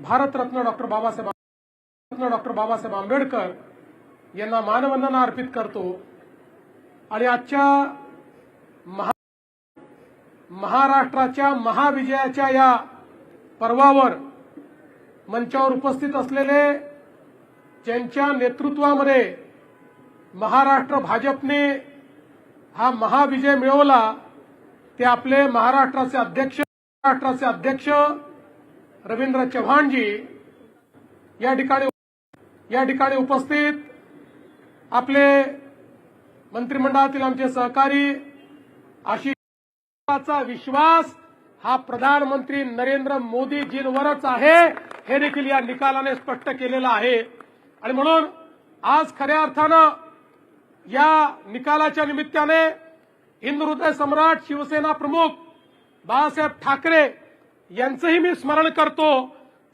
Bharat Ratna doctor Babasaheb रत्न doctor Babasaheb Ambedkar यांना मानवंदना अर्पित करतो. आणि आजच्या महा महाराष्ट्राच्या महाविजयाच्या या पर्वावर मंचावर उपस्थित असलेले ज्यांच्या नेतृत्वामध्ये महाराष्ट्र भाजपने हा महाविजय मिळवला ते आपले महाराष्ट्राचे अध्यक्ष महाराष्ट्राचे अध्यक्ष रवींद्र चव्हाणजी या ठिकाणी या ठिकाणी उपस्थित आपले मंत्रिमंडळातील आमचे सहकारी आशिषचा विश्वास हा प्रधानमंत्री नरेंद्र मोदीजींवरच आहे हे देखील या निकालाने स्पष्ट केलेलं आहे. आणि म्हणून आज खऱ्या अर्थानं या निकालाच्या निमित्ताने हिंदू हृदय सम्राट शिवसेना प्रमुख बाळासाहेब ठाकरे यांचंही मी स्मरण करतो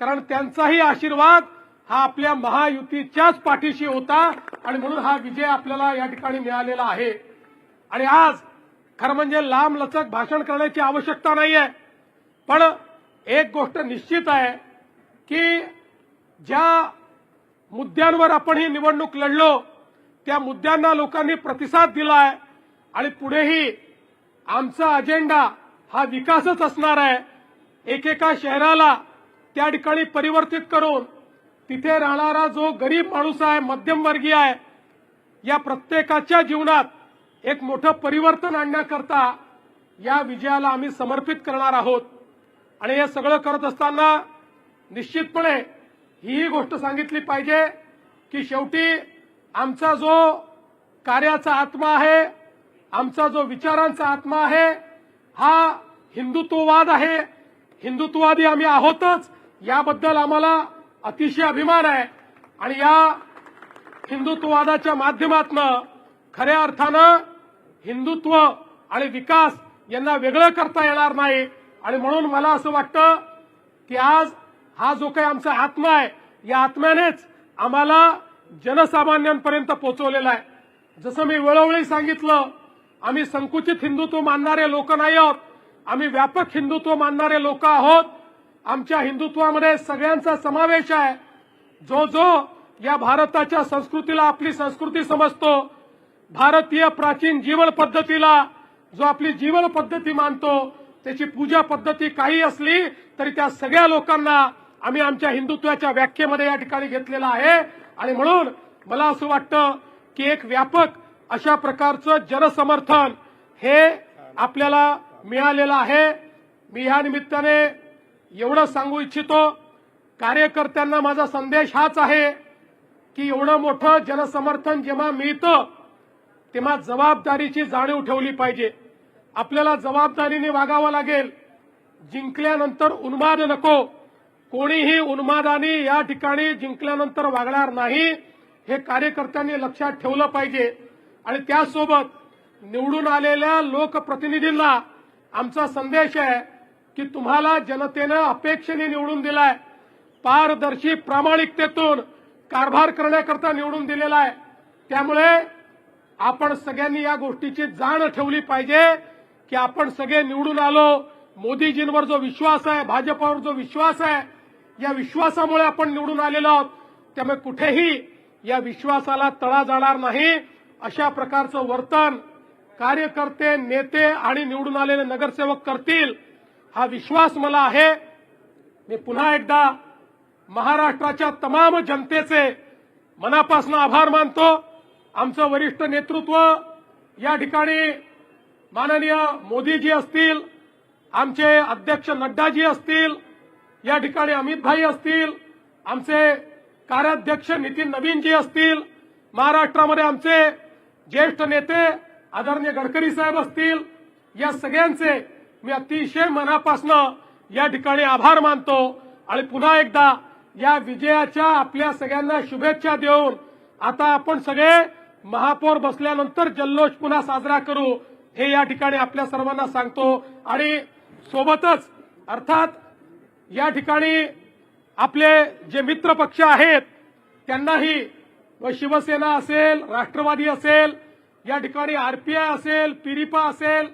कारण त्यांचाही आशीर्वाद हा आपल्या महायुतीच्याच पाठीशी होता आणि म्हणून हा विजय आपल्याला या ठिकाणी मिळालेला आहे. आणि आज खरं म्हणजे लांब लचक भाषण करण्याची आवश्यकता नाहीये. पण एक गोष्ट निश्चित आहे की ज्या मुद्द्यांवर आपण ही निवडणूक लढलो त्या मुद्द्यांना लोकांनी प्रतिसाद दिलाय आणि पुढेही आमचा अजेंडा हा विकासच असणार आहे. एकेका शहराला त्या ठिकाणी परिवर्तित करून तिथे राहणारा जो गरीब माणूस आहे मध्यमवर्गीय आहे या प्रत्येकाच्या जीवनात एक मोठं परिवर्तन आणण्याकरता या विजयाला आम्ही समर्पित करणार आहोत. आणि हे सगळं करत असताना निश्चितपणे ही गोष्ट सांगितली पाहिजे की शेवटी आमचा जो कार्याचा आत्मा आहे आमचा जो विचारांचा आत्मा आहे हा हिंदुत्ववाद आहे हिंदुत्ववादी आम्ही आहोतच याबद्दल आम्हाला अतिशय अभिमान आहे. आणि या हिंदुत्ववादाच्या माध्यमातनं खऱ्या अर्थानं हिंदुत्व आणि विकास यांना वेगळं करता येणार नाही. आणि म्हणून मला असं वाटतं की आज हा जो काही आमचा आत्मा आहे या आत्म्यानेच आम्हाला जनसामान्यांपर्यंत पोहोचवलेला आहे. जसं मी वेळोवेळी सांगितलं आम्ही संकुचित हिंदुत्व मानणारे लोक नाही आहोत. आम्ही व्यापक हिंदुत्व मानणारे लोक आहोत. आमच्या हिंदुत्वामध्ये सगळ्यांचा समावेश आहे. जो जो या भारताच्या संस्कृतीला आपली संस्कृती समजतो भारतीय प्राचीन जीवन पद्धतीला जो आपली जीवन पद्धती मानतो त्याची पूजा पद्धती काही असली तरी त्या सगळ्या लोकांना आम्ही आमच्या हिंदुत्वाच्या व्याख्येमध्ये या ठिकाणी घेतलेला आहे. आणि म्हणून मला असं वाटतं की एक व्यापक अशा प्रकारचं जनसमर्थन हे आपल्याला मिळालेलं आहे. मी या निमित्ताने एवढं सांगू इच्छितो कार्यकर्त्यांना माझा संदेश हाच आहे की एवढं मोठं जनसमर्थन जेव्हा मिळतं तेव्हा जबाबदारीची जाणीव ठेवली पाहिजे. आपल्याला जबाबदारीने वागावं लागेल. जिंकल्यानंतर उन्माद नको. कोणीही उन्मादाने या ठिकाणी जिंकल्यानंतर वागणार नाही हे कार्यकर्त्यांनी लक्षात ठेवलं पाहिजे. आणि त्यासोबत निवडून आलेल्या लोकप्रतिनिधींना आमचा संदेश आहे की तुम्हाला जनतेनं अपेक्षेने निवडून दिलाय. पारदर्शी प्रामाणिकतेतून कारभार करण्याकरता निवडून दिलेला आहे. त्यामुळे आपण सगळ्यांनी या गोष्टीची जाण ठेवली पाहिजे की आपण सगळे निवडून आलो. मोदीजींवर जो विश्वास आहे भाजपावर जो विश्वास आहे या विश्वासामुळे आपण निवडून आलेलो आहोत. त्यामुळे कुठेही या विश्वासाला तळा जाणार नाही. अशा प्रकारचं वर्तन कार्यकर्ते नेते आणि निवडून आलेले नगरसेवक करतील हा विश्वास मला आहे. मी पुन्हा एकदा महाराष्ट्राच्या तमाम जनतेचे मनापासून आभार मानतो. आमचं वरिष्ठ नेतृत्व या ठिकाणी माननीय मोदीजी असतील आमचे अध्यक्ष नड्डाजी असतील या ठिकाणी अमितभाई असतील आमचे कार्याध्यक्ष नितीन नवीनजी असतील महाराष्ट्रामध्ये आमचे ज्येष्ठ नेते आदरणीय गडकरी साहेब असतील या सगळ्यांचे मी अतिशय मनापासनं या ठिकाणी आभार मानतो. आणि पुन्हा एकदा या विजयाच्या आपल्या सगळ्यांना शुभेच्छा देऊन आता आपण सगळे महापौर बसल्यानंतर जल्लोष पुन्हा साजरा करू हे या ठिकाणी आपल्या सर्वांना सांगतो. आणि सोबतच अर्थात या ठिकाणी आपले जे मित्र पक्ष आहेत त्यांनाही व शिवसेना असेल राष्ट्रवादी असेल या ठिकाणी आरपीआय असेल पिरिपा असेल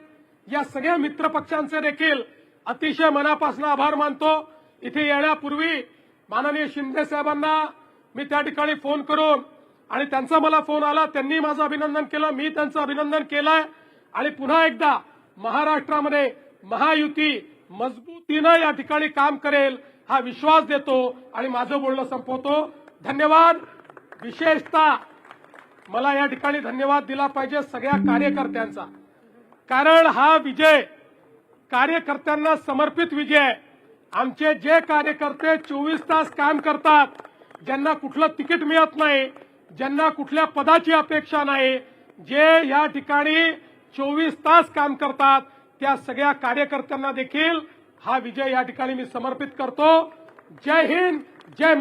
या सगळ्या मित्रपक्षांचे देखील अतिशय मनापासून आभार मानतो. इथे येण्यापूर्वी माननीय शिंदे साहेबांना मी त्या ठिकाणी फोन करून आणि त्यांचा मला फोन आला त्यांनी माझं अभिनंदन केलं मी त्यांचं अभिनंदन केलंय. आणि पुन्हा एकदा महाराष्ट्रामध्ये महायुती मजबूतीनं या ठिकाणी काम करेल हा विश्वास देतो आणि माझं बोलणं संपवतो. धन्यवाद. विशेषतः मला या ठिकाणी धन्यवाद दिला पाहिजे सगळ्या कार्यकर्त्यांचा. कारण हा विजय कार्यकर्त्यांना समर्पित विजय आहे. आमचे जे कार्यकर्ते चोवीस तास काम करतात ज्यांना कुठलं तिकीट मिळत नाही ज्यांना कुठल्या पदाची अपेक्षा नाही जे या ठिकाणी चोवीस तास काम करतात त्या सगळ्या कार्यकर्त्यांना देखील हा विजय या ठिकाणी मी समर्पित करतो. जय हिंद जय